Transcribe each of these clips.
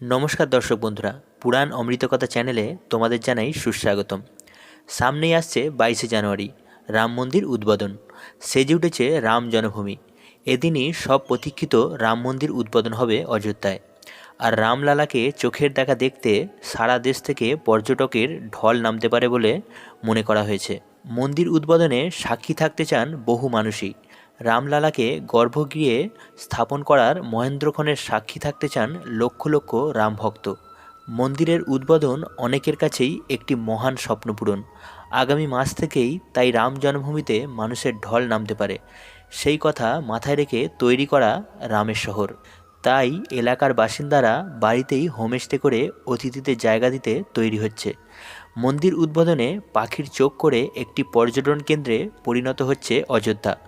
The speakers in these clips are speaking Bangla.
নমস্কার দর্শক বন্ধুরা, পুরাণ অমৃতকথা চ্যানেলে তোমাদের জানাই সুস্বাগতম। সামনেই আসছে বাইশে জানুয়ারি, রাম মন্দির উদ্বোধন। সেজে উঠেছে রাম জন্মভূমি। এদিনই সব প্রতীক্ষিত রাম মন্দির উদ্বোধন হবে অযোধ্যায়। আর রামলালাকে চোখের দেখা দেখতে সারা দেশ থেকে পর্যটকের ঢল নামতে পারে বলে মনে করা হয়েছে। মন্দির উদ্বোধনে সাক্ষী থাকতে চান বহু মানুষই। রামলালাকে গর্ভগৃহে স্থাপন করার মহেন্দ্রক্ষণের সাক্ষী থাকতে চান লক্ষ লক্ষ রামভক্ত। মন্দিরের উদ্বোধন অনেকের কাছেই একটি মহান স্বপ্নপূরণ। আগামী মাস থেকেই তাই রাম জন্মভূমিতে মানুষের ঢল নামতে পারে। সেই কথা মাথায় রেখে তৈরি করা রামের শহর। তাই এলাকার বাসিন্দারা বাড়িতেই হোমস্টে করে অতিথিদের জায়গা দিতে তৈরি হচ্ছে। মন্দির উদ্বোধনে পাখির চোখ করে একটি পর্যটন কেন্দ্রে পরিণত হচ্ছে অযোধ্যা।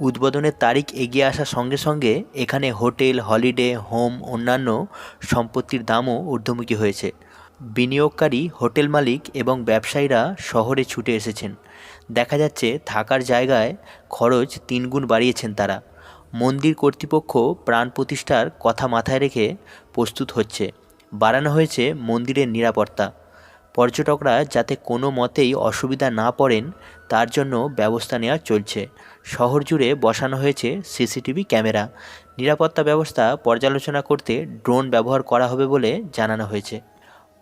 উদ্বোধনের তারিখ এগিয়ে আসার সঙ্গে সঙ্গে এখানে হোটেল, হলিডে, হোম, অন্যান্য সম্পত্তির দামও ঊর্ধ্বমুখী হয়েছে। বিনিয়োগকারী, হোটেল মালিক এবং ব্যবসায়ীরা শহরে ছুটে এসেছেন। দেখা যাচ্ছে থাকার জায়গায় খরচ তিনগুণ বাড়িয়েছেন তারা। মন্দির কর্তৃপক্ষ প্রাণ প্রতিষ্ঠার কথা মাথায় রেখে প্রস্তুত হচ্ছে। বাড়ানো হয়েছে মন্দিরের নিরাপত্তা। পর্যটকরা যাতে কোনো মতেই অসুবিধা না পড়েন, তার জন্য ব্যবস্থা নেওয়া চলছে। শহর জুড়ে বসানো হয়েছে সিসিটিভি ক্যামেরা। নিরাপত্তা ব্যবস্থা পর্যালোচনা করতে ড্রোন ব্যবহার করা হবে বলে জানানো হয়েছে।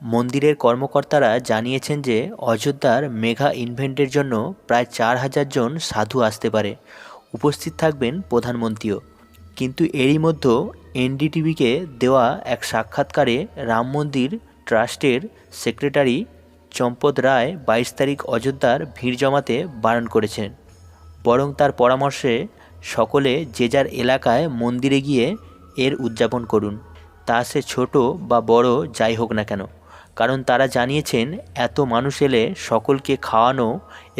মন্দিরের কর্মকর্তারা জানিয়েছেন যে, অযোধ্যার মেঘা ইনভেন্টের জন্য প্রায় চার হাজার জন সাধু আসতে পারে। উপস্থিত থাকবেন প্রধানমন্ত্রীও। কিন্তু এরই মধ্যে এনডিটিভিকে দেওয়া এক সাক্ষাৎকারে রাম মন্দির ট্রাস্টের সেক্রেটারি চম্পদ রায় বাইশ তারিখ অযোধ্যার ভিড় জমাতে বারণ করেছেন। বরং তার পরামর্শে সকলে যে যার এলাকায় মন্দিরে গিয়ে এর উদযাপন করুন। তা সে ছোট বা বড় যাই হোক না কেন, কারণ তারা জানিয়েছেন এত মানুষ এলে সকলকে খাওয়ানো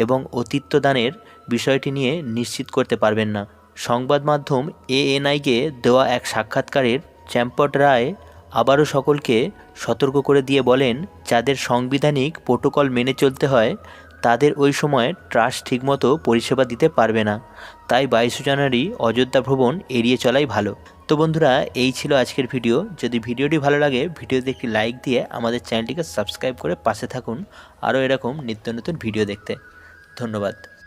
এবং অতিথ্যদানের বিষয়টি নিয়ে নিশ্চিত করতে পারবেন না। সংবাদ মাধ্যম এএনআইকে দেওয়া এক সাক্ষাৎকারের চ্যাম্পট রায় আবারও সকলকে সতর্ক করে দিয়ে বলেন, যাদের সাংবিধানিক প্রোটোকল মেনে চলতে হয়, তাদের ওই সময় ট্রাস্ট ঠিকমতো পরিষেবা দিতে পারবে না। তাই বাইশে জানুয়ারি অযোধ্যা ভ্রমণ এড়িয়ে চলাই ভালো। তো বন্ধুরা, এই ছিল আজকের ভিডিও। যদি ভিডিওটি ভালো লাগে, ভিডিওতে একটি লাইক দিয়ে আমাদের চ্যানেলটিকে সাবস্ক্রাইব করে পাশে থাকুন। আরও এরকম নিত্য নতুন ভিডিও দেখতে। ধন্যবাদ।